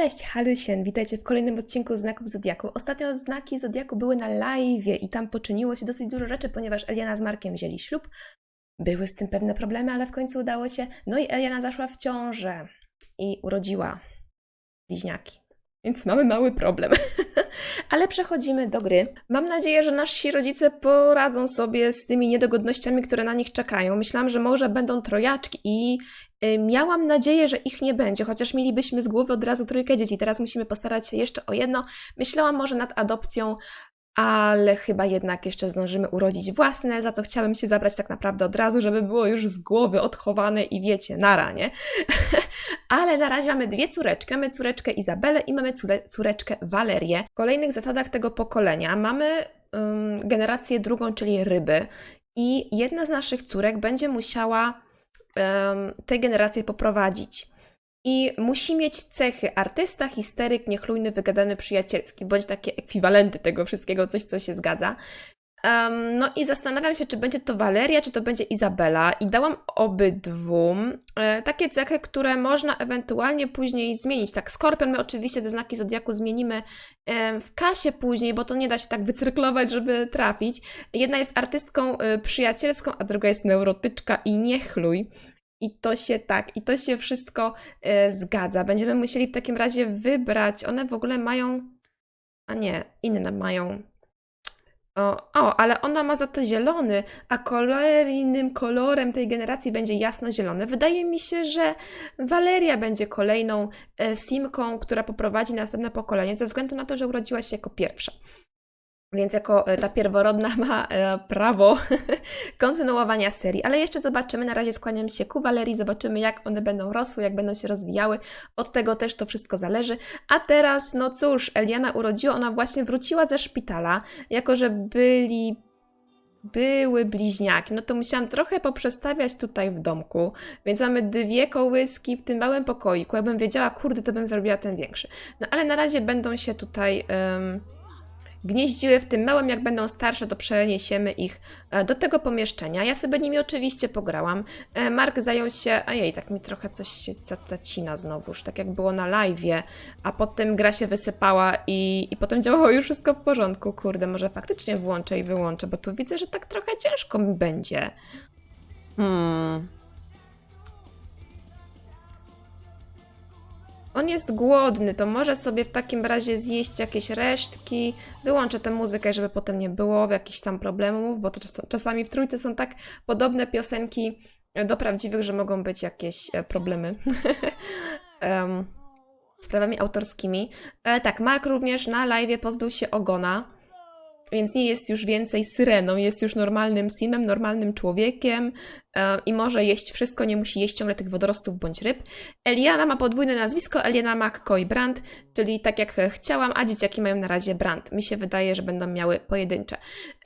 Cześć, Halysien, witajcie w kolejnym odcinku Znaków Zodiaku. Ostatnio znaki Zodiaku były na live i tam poczyniło się dosyć dużo rzeczy, ponieważ Eliana z Markiem wzięli ślub. Były z tym pewne problemy, ale w końcu udało się. No i Eliana zaszła w ciążę i urodziła bliźniaki. Więc mamy mały problem. ale przechodzimy do gry. Mam nadzieję, że nasi rodzice poradzą sobie z tymi niedogodnościami, które na nich czekają. Myślałam, że może będą trojaczki i miałam nadzieję, że ich nie będzie, chociaż mielibyśmy z głowy od razu trójkę dzieci. Teraz musimy postarać się jeszcze o jedno. Myślałam może nad adopcją, ale chyba jednak jeszcze zdążymy urodzić własne, za to chciałem się zabrać tak naprawdę od razu, żeby było już z głowy odchowane i wiecie, nara, nie? ale na razie mamy dwie córeczki. Mamy córeczkę Izabelę i mamy córe- córeczkę Walerię. W kolejnych zasadach tego pokolenia mamy ym, generację drugą, czyli ryby. I jedna z naszych córek będzie musiała em, tę generację poprowadzić. I musi mieć cechy artysta, histeryk, niechlujny, wygadany, przyjacielski, bądź takie ekwiwalenty tego wszystkiego, coś, co się zgadza. Em, no i zastanawiam się, czy będzie to Waleria, czy to będzie Izabela, i dałam obydwu e, takie cechy, które można ewentualnie później zmienić. Tak, Skorpion, my oczywiście te znaki zodiaku zmienimy e, w kasie później, bo to nie da się tak wycyrklować, żeby trafić. Jedna jest artystką e, przyjacielską, a druga jest neurotyczka i niechluj. I to się tak, i to się wszystko e, zgadza. Będziemy musieli w takim razie wybrać. One w ogóle mają. A nie, inne mają. O, o, ale ona ma za to zielony, a kolejnym kolorem tej generacji będzie jasno-zielony. Wydaje mi się, że Waleria będzie kolejną e, simką, która poprowadzi następne pokolenie, ze względu na to, że urodziła się jako pierwsza. Więc jako e, ta pierworodna ma e, prawo kontynuowania serii. Ale jeszcze zobaczymy. Na razie skłaniam się ku Walerii. Zobaczymy, jak one będą rosły, jak będą się rozwijały. Od tego też to wszystko zależy. A teraz, no cóż, Eliana urodziła. Ona właśnie wróciła ze szpitala. Jako, że byli były bliźniaki, no to musiałam trochę poprzestawiać tutaj w domku, więc mamy dwie kołyski w tym małym pokoiku. Jakbym wiedziała, kurde, to bym zrobiła ten większy. No ale na razie będą się tutaj em, gnieździły w tym małym, jak będą starsze, to przeniesiemy ich e, do tego pomieszczenia. Ja sobie nimi oczywiście pograłam. E, Mark zajął się, a jej, tak mi trochę coś się za- zacina znowuż, tak jak było na live'ie, a potem gra się wysypała i, i potem działało już wszystko w porządku. Kurde, może faktycznie włączę i wyłączę, bo tu widzę, że tak trochę ciężko mi będzie. Hmm. On jest głodny, to może sobie w takim razie zjeść jakieś resztki. Wyłączę tę muzykę, żeby potem nie było jakichś tam problemów, bo to czas, czasami w trójce są tak podobne piosenki do prawdziwych, że mogą być jakieś e, problemy. Em, z prawami autorskimi. E, tak, Mark również na live pozbył się ogona. Więc nie jest już więcej syreną, jest już normalnym simem, normalnym człowiekiem e, i może jeść wszystko, nie musi jeść ciągle tych wodorostów bądź ryb. Eliana ma podwójne nazwisko, Eliana McCoy Brand, czyli tak jak chciałam, a dzieciaki mają na razie Brand. Mi się wydaje, że będą miały pojedyncze.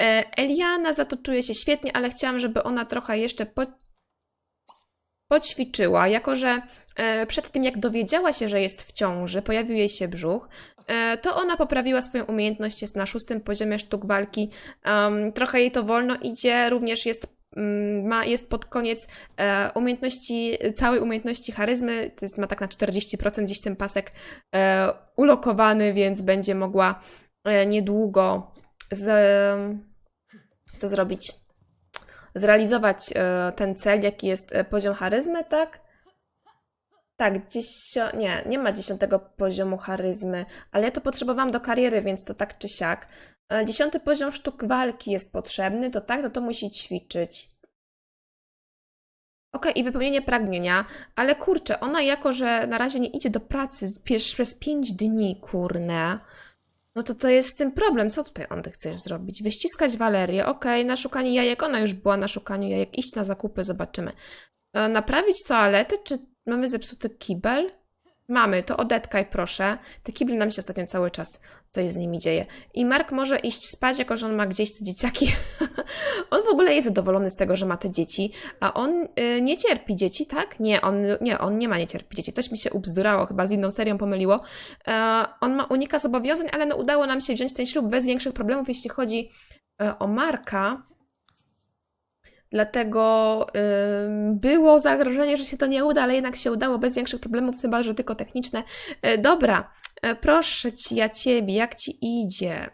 E, Eliana za to czuje się świetnie, ale chciałam, żeby ona trochę jeszcze po, poćwiczyła, jako że e, przed tym jak dowiedziała się, że jest w ciąży, pojawił jej się brzuch, to ona poprawiła swoją umiejętność, jest na szóstym poziomie sztuk walki. Um, trochę jej to wolno idzie, również jest, mm, ma, jest pod koniec e, umiejętności, całej umiejętności charyzmy, to jest, ma tak na 40% gdzieś ten pasek e, ulokowany, więc będzie mogła e, niedługo z, co zrobić? Zrealizować e, ten cel, jaki jest e, poziom charyzmy, tak? Tak, dziesio... nie, nie ma dziesiątego poziomu charyzmy, ale ja to potrzebowałam do kariery, więc to tak czy siak. E, Dziesiąty poziom sztuk walki jest potrzebny, to tak, to to musi ćwiczyć. Okej, i wypełnienie pragnienia, ale kurczę, ona jako, że na razie nie idzie do pracy przez 5 dni, kurne, no to to jest z tym problem. Co tutaj on ty chcesz zrobić? Wyściskać Walerię, okej, na szukanie jajek, ona już była na szukaniu jajek, iść na zakupy, zobaczymy. E, Naprawić toaletę, czy mamy zepsuty kibel? Mamy, to odetkaj proszę. Te kible nam się ostatnio cały czas coś z nimi dzieje. I Mark może iść spać, jako że on ma gdzieś te dzieciaki. on w ogóle jest zadowolony z tego, że ma te dzieci, a on y, nie cierpi dzieci, tak? Nie, on nie, on nie ma nie cierpi dzieci. Coś mi się ubzdurało, chyba z inną serią pomyliło. E, on ma unika zobowiązań, ale no udało nam się wziąć ten ślub bez większych problemów, jeśli chodzi e, o Marka. Dlatego było zagrożenie, że się to nie uda, ale jednak się udało bez większych problemów, chyba że tylko techniczne. E, dobra, e, proszę ci, ja ciebie, jak ci idzie?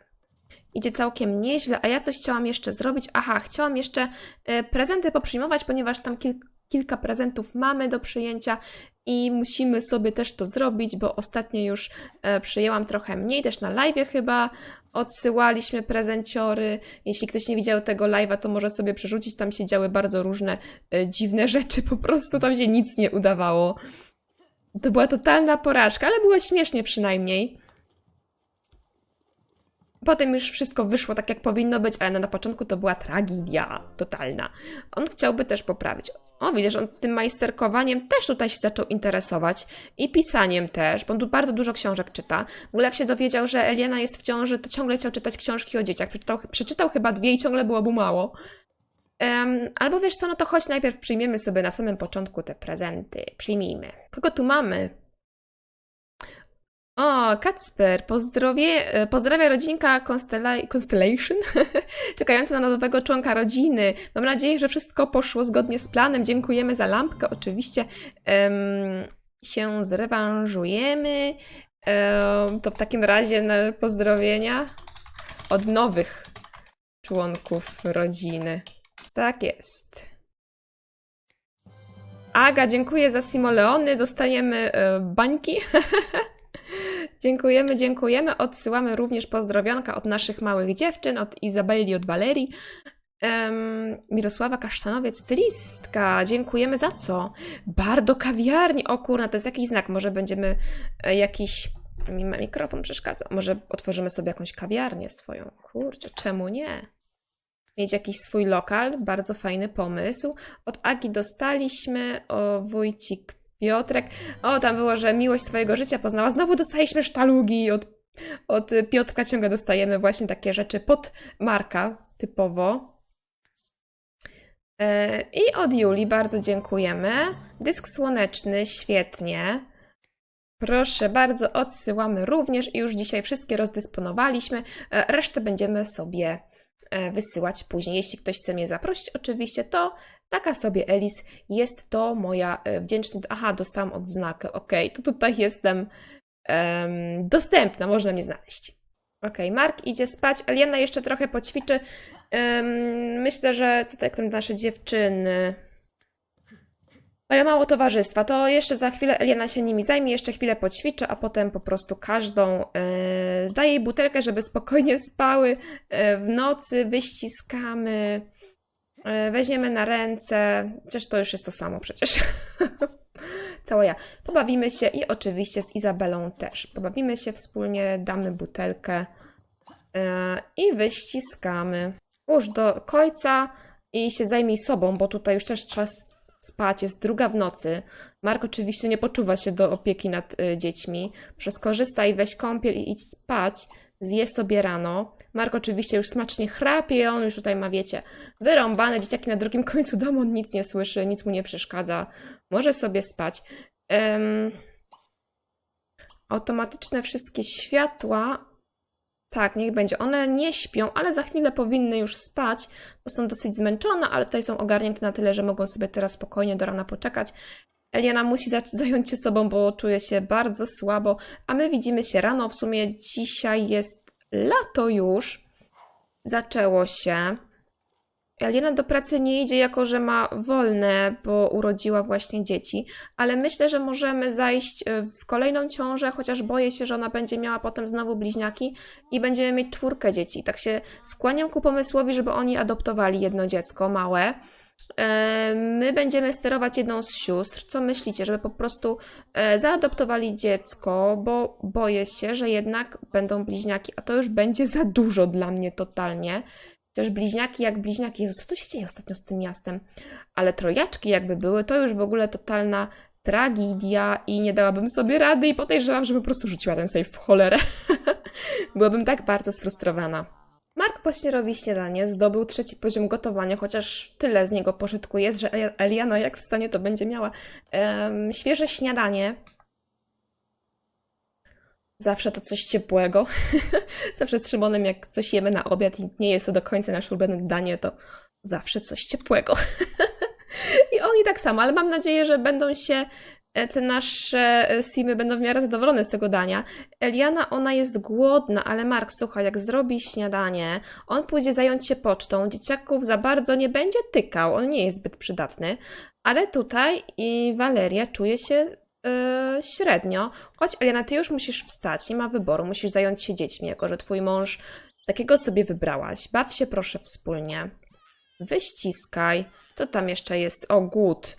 Idzie całkiem nieźle, a ja coś chciałam jeszcze zrobić. Aha, chciałam jeszcze e, prezenty poprzyjmować, ponieważ tam kil kilka prezentów mamy do przyjęcia i musimy sobie też to zrobić, bo ostatnio już przyjęłam trochę mniej, też na live chyba odsyłaliśmy prezenciory. Jeśli ktoś nie widział tego live'a, to może sobie przerzucić, tam się działy bardzo różne e, dziwne rzeczy, po prostu tam się nic nie udawało. To była totalna porażka, ale było śmiesznie przynajmniej. Potem już wszystko wyszło tak, jak powinno być, ale na początku to była tragedia totalna. On chciałby też poprawić. O, widzisz, on tym majsterkowaniem też tutaj się zaczął interesować i pisaniem też, bo on tu bardzo dużo książek czyta. W ogóle jak się dowiedział, że Eliana jest w ciąży, to ciągle chciał czytać książki o dzieciach. Przeczytał, przeczytał chyba dwie i ciągle było mu mało. Em, albo wiesz co, no to chodź najpierw przyjmiemy sobie na samym początku te prezenty. Przyjmijmy. Kogo tu mamy? O, Kacper, pozdrowie, e, pozdrawia rodzinka Constella, Constellation, czekająca na nowego członka rodziny. Mam nadzieję, że wszystko poszło zgodnie z planem. Dziękujemy za lampkę. Oczywiście em, się zrewanżujemy. Em, to w takim razie na pozdrowienia od nowych członków rodziny. Tak jest. Aga, dziękuję za simoleony. Dostajemy e, bańki. Dziękujemy, dziękujemy. Odsyłamy również pozdrowionka od naszych małych dziewczyn, od Izabeli, od Walerii. Em, Mirosława Kasztanowiec, stylistka. Dziękujemy za co? Bardzo kawiarni. O kurna, to jest jakiś znak. Może będziemy e, jakiś... Mi mikrofon przeszkadza. Może otworzymy sobie jakąś kawiarnię swoją. Kurczę, czemu nie? Mieć jakiś swój lokal. Bardzo fajny pomysł. Od Agi dostaliśmy. O, wójcik Piotrek. O, tam było, że miłość swojego życia poznała. Znowu dostaliśmy sztalugi od, od Piotrka. Ciągle dostajemy właśnie takie rzeczy pod Marka typowo. E, I od Julii bardzo dziękujemy. Dysk słoneczny, świetnie. Proszę bardzo, odsyłamy również i już dzisiaj wszystkie rozdysponowaliśmy. E, Resztę będziemy sobie e, wysyłać później. Jeśli ktoś chce mnie zaprosić, oczywiście, to taka sobie Elis jest to moja e, wdzięczność. Aha, dostałam odznakę. Ok, to tutaj jestem em, dostępna, można mnie znaleźć. Ok, Mark idzie spać, Eliana jeszcze trochę poćwiczy. Em, myślę, że co tak nasze dziewczyny. Mają mało towarzystwa, to jeszcze za chwilę Eliana się nimi zajmie, jeszcze chwilę poćwiczy, a potem po prostu każdą e, daje jej butelkę, żeby spokojnie spały e, w nocy, wyściskamy, weźmiemy na ręce, chociaż to już jest to samo przecież. Cała ja. Pobawimy się i oczywiście z Izabelą też. Pobawimy się wspólnie, damy butelkę e, i wyściskamy. Już do końca i się zajmij sobą, bo tutaj już też czas spać, jest druga w nocy. Mark oczywiście nie poczuwa się do opieki nad y, dziećmi. Skorzystaj, weź kąpiel i idź spać. Zje sobie rano. Mark oczywiście już smacznie chrapie, on już tutaj ma, wiecie, wyrąbane dzieciaki na drugim końcu domu, on nic nie słyszy, nic mu nie przeszkadza. Może sobie spać. Em, automatyczne wszystkie światła tak, niech będzie. One nie śpią, ale za chwilę powinny już spać, bo są dosyć zmęczone, ale tutaj są ogarnięte na tyle, że mogą sobie teraz spokojnie do rana poczekać. Eliana musi za- zająć się sobą, bo czuje się bardzo słabo, a my widzimy się rano. W sumie dzisiaj jest lato już. Zaczęło się. Eliana do pracy nie idzie, jako że ma wolne, bo urodziła właśnie dzieci, ale myślę, że możemy zajść y, w kolejną ciążę, chociaż boję się, że ona będzie miała potem znowu bliźniaki i będziemy mieć czwórkę dzieci. Tak się skłaniam ku pomysłowi, żeby oni adoptowali jedno dziecko małe. E, My będziemy sterować jedną z sióstr. Co myślicie, żeby po prostu e, zaadoptowali dziecko, bo boję się, że jednak będą bliźniaki, a to już będzie za dużo dla mnie totalnie. Chociaż bliźniaki jak bliźniaki, Jezu, co tu się dzieje ostatnio z tym miastem? Ale trojaczki jakby były, to już w ogóle totalna tragedia i nie dałabym sobie rady i podejrzewam, że po prostu rzuciła ten save w cholerę. Byłabym tak bardzo sfrustrowana. Mark właśnie robi śniadanie, zdobył trzeci poziom gotowania, chociaż tyle z niego pożytku jest, że Eliana jak wstanie, to będzie miała em, świeże śniadanie. Zawsze to coś ciepłego. Zawsze z Szymonem, jak coś jemy na obiad i nie jest to do końca nasze ulubione danie, to zawsze coś ciepłego. I oni tak samo, ale mam nadzieję, że będą się te nasze e, simy będą w miarę zadowolone z tego dania. Eliana, ona jest głodna, ale Mark, słuchaj, jak zrobi śniadanie, on pójdzie zająć się pocztą, dzieciaków za bardzo nie będzie tykał, on nie jest zbyt przydatny, ale tutaj i Waleria czuje się e, średnio. Chodź, Eliana, ty już musisz wstać, nie ma wyboru, musisz zająć się dziećmi, jako że twój mąż takiego sobie wybrałaś. Baw się proszę wspólnie. Wyściskaj. Co tam jeszcze jest? O, głód.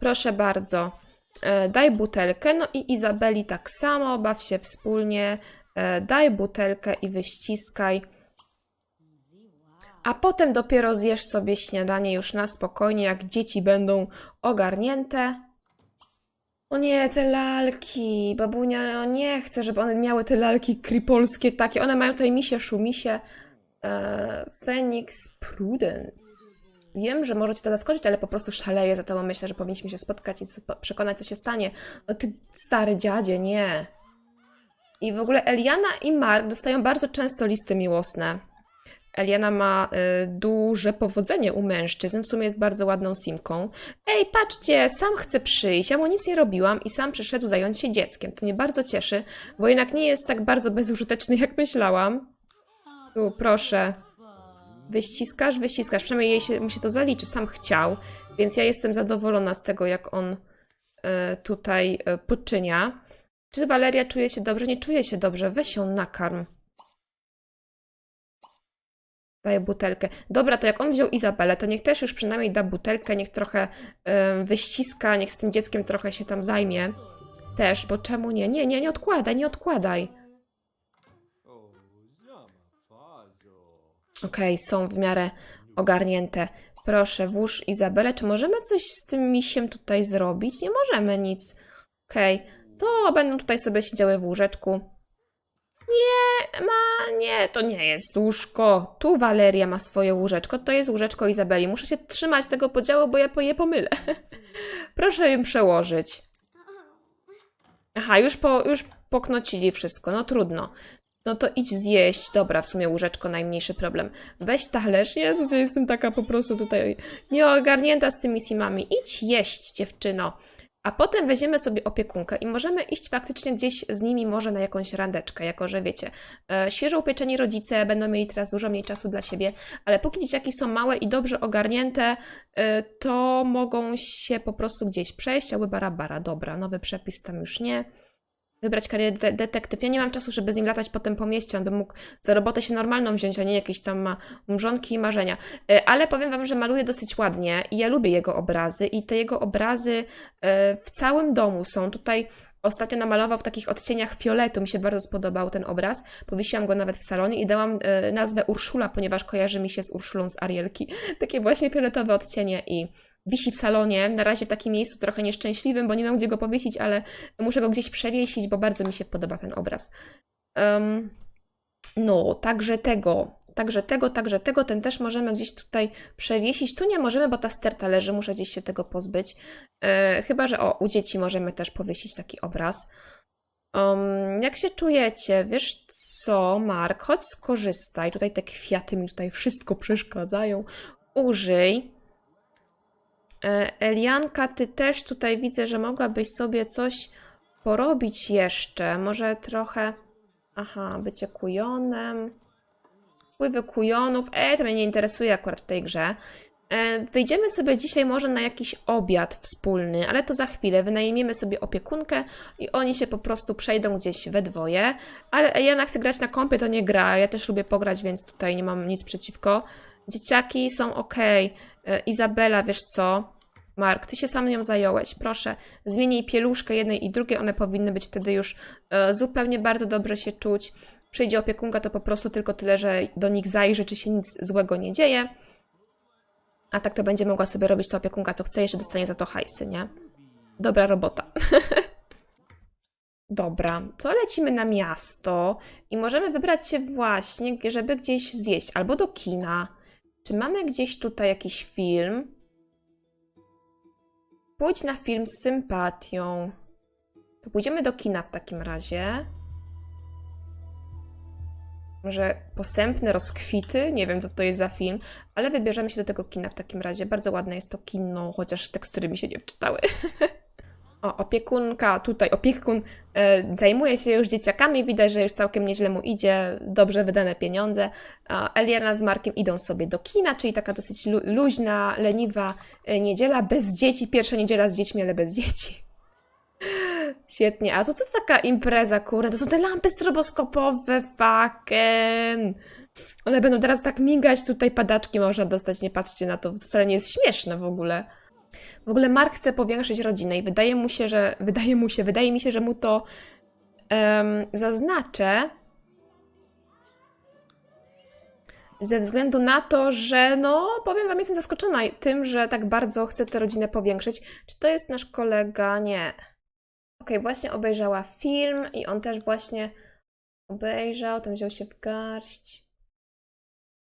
Proszę bardzo. E, daj butelkę. No i Izabeli tak samo. Baw się wspólnie. E, daj butelkę i wyściskaj. A potem dopiero zjesz sobie śniadanie już na spokojnie, jak dzieci będą ogarnięte. O nie, te lalki. Babunia no nie chce, żeby one miały te lalki kripolskie takie. One mają tutaj misie, szumisie. E, Phoenix Prudence. Wiem, że możecie to zaskoczyć, ale po prostu szaleję za tobą. Myślę, że powinniśmy się spotkać i przekonać, co się stanie. O ty stary dziadzie, nie. I w ogóle Eliana i Mark dostają bardzo często listy miłosne. Eliana ma y, duże powodzenie u mężczyzn, w sumie jest bardzo ładną simką. Ej, patrzcie, sam chce przyjść, ja mu nic nie robiłam i sam przyszedł zająć się dzieckiem. To mnie bardzo cieszy, bo jednak nie jest tak bardzo bezużyteczny, jak myślałam. Tu, proszę. Wyściskasz, wyściskasz. Przynajmniej jej się, mu się to zaliczy, sam chciał, więc ja jestem zadowolona z tego, jak on e, tutaj e, poczynia. Czy Waleria czuje się dobrze? Nie czuje się dobrze. Weź ją nakarm. Daję butelkę. Dobra, to jak on wziął Izabelę, to niech też już przynajmniej da butelkę, niech trochę e, wyściska, niech z tym dzieckiem trochę się tam zajmie. Też, bo czemu nie? Nie, nie, nie odkładaj, nie odkładaj. Okej, są w miarę ogarnięte. Proszę, włóż Izabelę. Czy możemy coś z tym misiem tutaj zrobić? Nie możemy nic. Okej, to będą tutaj sobie siedziały w łóżeczku. Nie, ma, nie, to nie jest łóżko. Tu Waleria ma swoje łóżeczko, to jest łóżeczko Izabeli. Muszę się trzymać tego podziału, bo ja je pomylę. Proszę ją przełożyć. Aha, już, po, już poknocili wszystko, no trudno. No to idź zjeść. Dobra, w sumie łóżeczko najmniejszy problem. Weź talerz. Jezus, ja jestem taka po prostu tutaj nieogarnięta z tymi simami. Idź jeść, dziewczyno. A potem weźmiemy sobie opiekunkę i możemy iść faktycznie gdzieś z nimi może na jakąś randeczkę, jako że wiecie, e, świeżo upieczeni rodzice będą mieli teraz dużo mniej czasu dla siebie, ale póki dzieciaki są małe i dobrze ogarnięte, e, to mogą się po prostu gdzieś przejść, albo barabara, dobra, nowy przepis tam już nie. Wybrać karierę de- detektyw. Ja nie mam czasu, żeby z nim latać potem po mieście. On by mógł za robotę się normalną wziąć, a nie jakieś tam ma mrzonki i marzenia. E, Ale powiem Wam, że maluje dosyć ładnie i ja lubię jego obrazy i te jego obrazy e, w całym domu są. Tutaj ostatnio namalował w takich odcieniach fioletu. Mi się bardzo spodobał ten obraz. Powiesiłam go nawet w salonie i dałam e, nazwę Urszula, ponieważ kojarzy mi się z Urszulą z Arielki. Takie właśnie fioletowe odcienie i wisi w salonie. Na razie w takim miejscu trochę nieszczęśliwym, bo nie mam gdzie go powiesić, ale muszę go gdzieś przewiesić, bo bardzo mi się podoba ten obraz. Em, no, także tego, także tego, także tego, ten też możemy gdzieś tutaj przewiesić. Tu nie możemy, bo ta sterta leży, muszę gdzieś się tego pozbyć. E, chyba, że o, u dzieci możemy też powiesić taki obraz. Um, jak się czujecie? Wiesz co, Mark, chodź skorzystaj. Tutaj te kwiaty mi tutaj wszystko przeszkadzają. Użyj. E, Elianka, ty też tutaj widzę, że mogłabyś sobie coś porobić jeszcze. Może trochę. Aha, bycie kujonem. Wpływy kujonów. E, to mnie nie interesuje akurat w tej grze. E, wyjdziemy sobie dzisiaj może na jakiś obiad wspólny, ale to za chwilę. Wynajmiemy sobie opiekunkę i oni się po prostu przejdą gdzieś we dwoje. Ale Eliana chce grać na kompie, to nie gra. Ja też lubię pograć, więc tutaj nie mam nic przeciwko. Dzieciaki są ok. Izabela, wiesz co? Mark, ty się sam nią zająłeś. Proszę, zmień jej pieluszkę jednej i drugiej. One powinny być wtedy już e, zupełnie bardzo dobrze się czuć. Przyjdzie opiekunka, to po prostu tylko tyle, że do nich zajrzy, czy się nic złego nie dzieje. A tak to będzie mogła sobie robić ta opiekunka, co chce, jeszcze dostanie za to hajsy, nie? Dobra robota. Dobra, to lecimy na miasto i możemy wybrać się właśnie, żeby gdzieś zjeść, albo do kina. Czy mamy gdzieś tutaj jakiś film? Pójdź na film z sympatią. To pójdziemy do kina w takim razie. Może posępne rozkwity, nie wiem co to jest za film, ale wybierzemy się do tego kina w takim razie. Bardzo ładne jest to kino, chociaż tekstury mi się nie wczytały. O, opiekunka, tutaj opiekun e, zajmuje się już dzieciakami, widać, że już całkiem nieźle mu idzie, dobrze wydane pieniądze. A Eliana z Markiem idą sobie do kina, czyli taka dosyć lu luźna, leniwa e, niedziela, bez dzieci, pierwsza niedziela z dziećmi, ale bez dzieci. Świetnie, a to co to taka impreza, kurde, to są te lampy stroboskopowe, fucking. One będą teraz tak migać, tutaj padaczki można dostać, nie patrzcie na to, to wcale nie jest śmieszne w ogóle. W ogóle Mark chce powiększyć rodzinę i wydaje mu się, że wydaje mu się, wydaje mi się, że mu to em, zaznaczę ze względu na to, że no, powiem wam, jestem zaskoczona tym, że tak bardzo chce tę rodzinę powiększyć. Czy to jest nasz kolega? Nie. Okej, właśnie obejrzała film i on też właśnie obejrzał, tam wziął się w garść.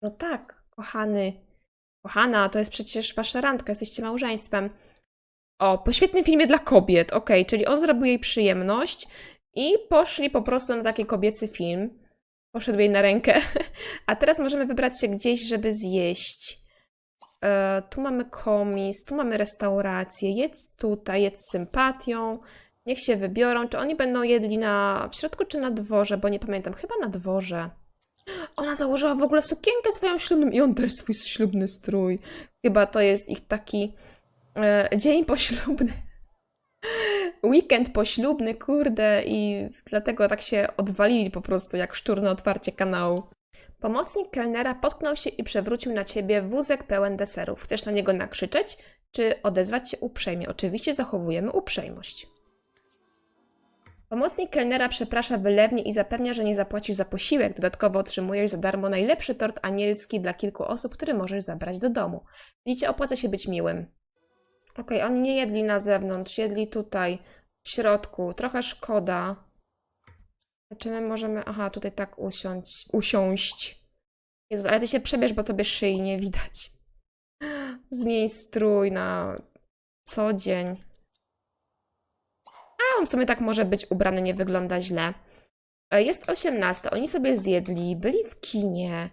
No tak, kochany. Kochana, to jest przecież wasza randka, jesteście małżeństwem. O, po świetnym filmie dla kobiet, okej, czyli on zrobił jej przyjemność i poszli po prostu na taki kobiecy film. Poszedł jej na rękę. A teraz możemy wybrać się gdzieś, żeby zjeść. E, tu mamy komis, tu mamy restaurację. Jedz tutaj, jedz sympatią. Niech się wybiorą. Czy oni będą jedli na, w środku czy na dworze, bo nie pamiętam. Chyba na dworze. Ona założyła w ogóle sukienkę swoją ślubną i on też swój ślubny strój. Chyba to jest ich taki e, dzień poślubny. Weekend poślubny, kurde, i dlatego tak się odwalili po prostu jak szczur na otwarcie kanału. Pomocnik kelnera potknął się i przewrócił na ciebie wózek pełen deserów. Chcesz na niego nakrzyczeć, czy odezwać się uprzejmie? Oczywiście zachowujemy uprzejmość. Pomocnik kelnera przeprasza wylewnie i zapewnia, że nie zapłacisz za posiłek. Dodatkowo otrzymujesz za darmo najlepszy tort anielski dla kilku osób, który możesz zabrać do domu. Widzicie, opłaca się być miłym. Okej, oni nie jedli na zewnątrz, jedli tutaj, w środku. Trochę szkoda. Czy my możemy... Aha, tutaj tak usiąść. usiąść. Jezus, ale ty się przebierz, bo tobie szyi nie widać. Zmień strój na co dzień. On w sumie tak może być ubrany, nie wygląda źle. E, Jest 18, oni sobie zjedli, byli w kinie.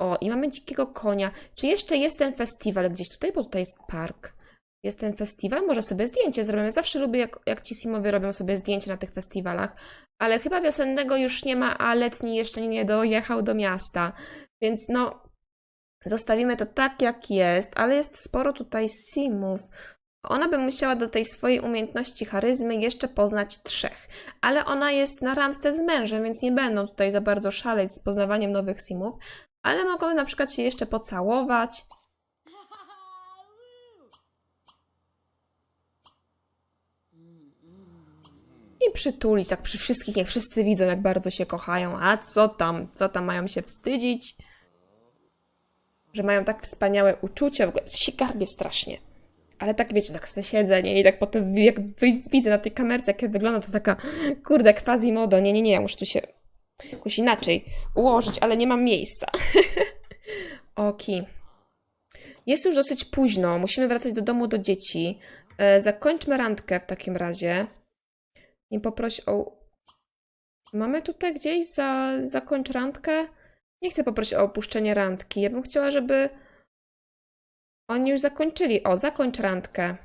O, i mamy dzikiego konia. Czy jeszcze jest ten festiwal gdzieś tutaj, bo tutaj jest park. Jest ten festiwal, może sobie zdjęcie zrobimy. Zawsze lubię, jak, jak ci Simowie robią sobie zdjęcie na tych festiwalach. Ale chyba wiosennego już nie ma, a letni jeszcze nie dojechał do miasta. Więc no, zostawimy to tak, jak jest, ale jest sporo tutaj Simów. Ona by musiała do tej swojej umiejętności charyzmy jeszcze poznać trzech. Ale ona jest na randce z mężem, więc nie będą tutaj za bardzo szaleć z poznawaniem nowych simów. Ale mogą na przykład się jeszcze pocałować. I przytulić, tak przy wszystkich, niech wszyscy widzą, jak bardzo się kochają. A co tam? Co tam mają się wstydzić? Że mają tak wspaniałe uczucia, w ogóle się garbię strasznie. Ale tak wiecie, tak sobie siedzę, nie? I tak potem jak widzę na tej kamerce, jak ja wyglądam, to taka, kurde, quasi modo. Nie, nie, nie, ja muszę tu się jakoś inaczej ułożyć, ale nie mam miejsca. Oki. Jest już dosyć późno, musimy wracać do domu do dzieci. E, zakończmy randkę w takim razie. Nie poproś o... Mamy tutaj gdzieś za... zakończ randkę? Nie chcę poprosić o opuszczenie randki. Ja bym chciała, żeby oni już zakończyli. O, zakończ randkę.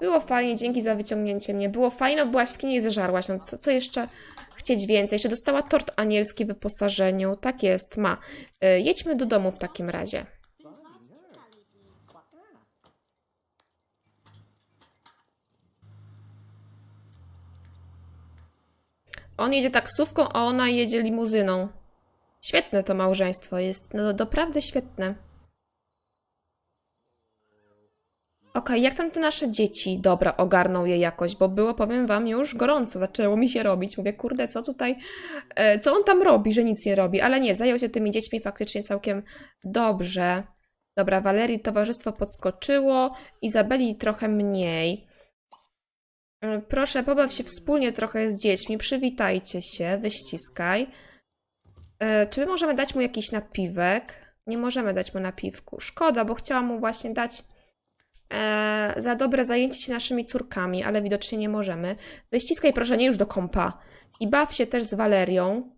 Było fajnie, dzięki za wyciągnięcie mnie. Było fajnie, no byłaś w kinie i zeżarłaś. No co, co jeszcze chcieć więcej? Jeszcze dostała tort anielski w wyposażeniu. Tak jest, ma. Y, jedźmy do domu w takim razie. On jedzie taksówką, a ona jedzie limuzyną. Świetne to małżeństwo jest. No doprawdy świetne. Okej, jak tam te nasze dzieci? Dobra, ogarną je jakoś, bo było, powiem wam, już gorąco, zaczęło mi się robić. Mówię, kurde, co tutaj, e, co on tam robi, że nic nie robi, ale nie, zajął się tymi dziećmi faktycznie całkiem dobrze. Dobra, Walerii towarzystwo podskoczyło, Izabeli trochę mniej. E, Proszę, pobaw się wspólnie trochę z dziećmi, przywitajcie się, wyściskaj. E, Czy my możemy dać mu jakiś napiwek? Nie możemy dać mu napiwku. Szkoda, bo chciałam mu właśnie dać e, za dobre zajęcie się naszymi córkami, ale widocznie nie możemy. Wyściskaj proszę nie już do kompa. I baw się też z Walerią.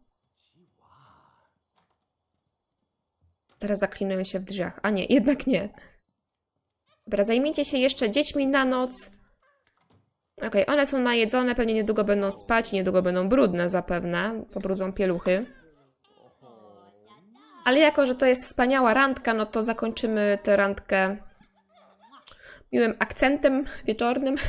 Teraz zaklinujemy się w drzwiach. A nie, jednak nie. Dobra, zajmijcie się jeszcze dziećmi na noc. Okej, one są najedzone, pewnie niedługo będą spać niedługo będą brudne zapewne. Pobrudzą pieluchy. Ale jako, że to jest wspaniała randka, no to zakończymy tę randkę miłym akcentem wieczornym.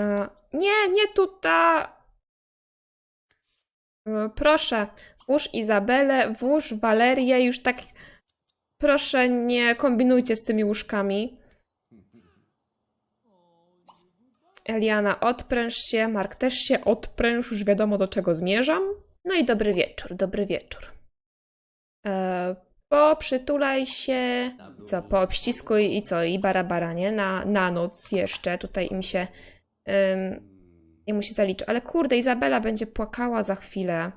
E, Nie, nie tutaj. E, Proszę, włóż Izabelę, włóż Walerię, już tak. Proszę, nie kombinujcie z tymi łóżkami. Eliana, odpręż się, Mark też się odpręż, już wiadomo do czego zmierzam. No i dobry wieczór, dobry wieczór. E, poprzytulaj się, co, poobściskuj i co, i barabara, nie? Na, na noc jeszcze, tutaj im się, ym, jemu się zaliczy. Ale kurde, Izabela będzie płakała za chwilę,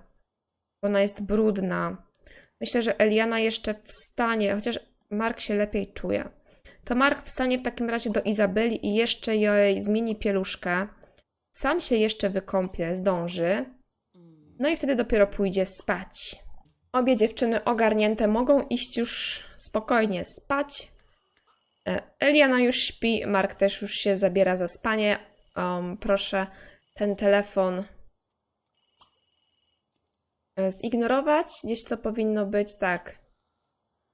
ona jest brudna. Myślę, że Eliana jeszcze wstanie, chociaż Mark się lepiej czuje. To Mark wstanie w takim razie do Izabeli i jeszcze jej zmieni pieluszkę. Sam się jeszcze wykąpie, zdąży. No i wtedy dopiero pójdzie spać. Obie dziewczyny ogarnięte mogą iść już spokojnie spać. E, Eliana już śpi, Mark też już się zabiera za spanie. Um, proszę ten telefon e, zignorować. Gdzieś to powinno być tak.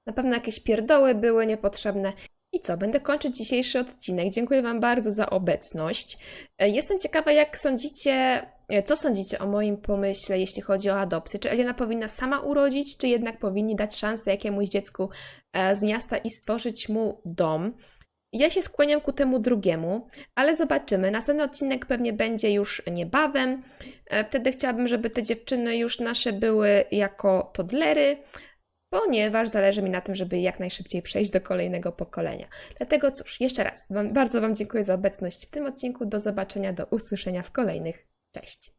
Na pewno jakieś pierdoły były niepotrzebne. I co, będę kończyć dzisiejszy odcinek. Dziękuję Wam bardzo za obecność. E, Jestem ciekawa, jak sądzicie, e, co sądzicie o moim pomyśle, jeśli chodzi o adopcję. Czy Eliana powinna sama urodzić, czy jednak powinni dać szansę jakiemuś dziecku e, z miasta i stworzyć mu dom? Ja się skłaniam ku temu drugiemu, ale zobaczymy. Następny odcinek pewnie będzie już niebawem. Wtedy chciałabym, żeby te dziewczyny już nasze były jako toddlery, ponieważ zależy mi na tym, żeby jak najszybciej przejść do kolejnego pokolenia. Dlatego cóż, jeszcze raz, wam, bardzo Wam dziękuję za obecność w tym odcinku. Do zobaczenia, do usłyszenia w kolejnych. Cześć!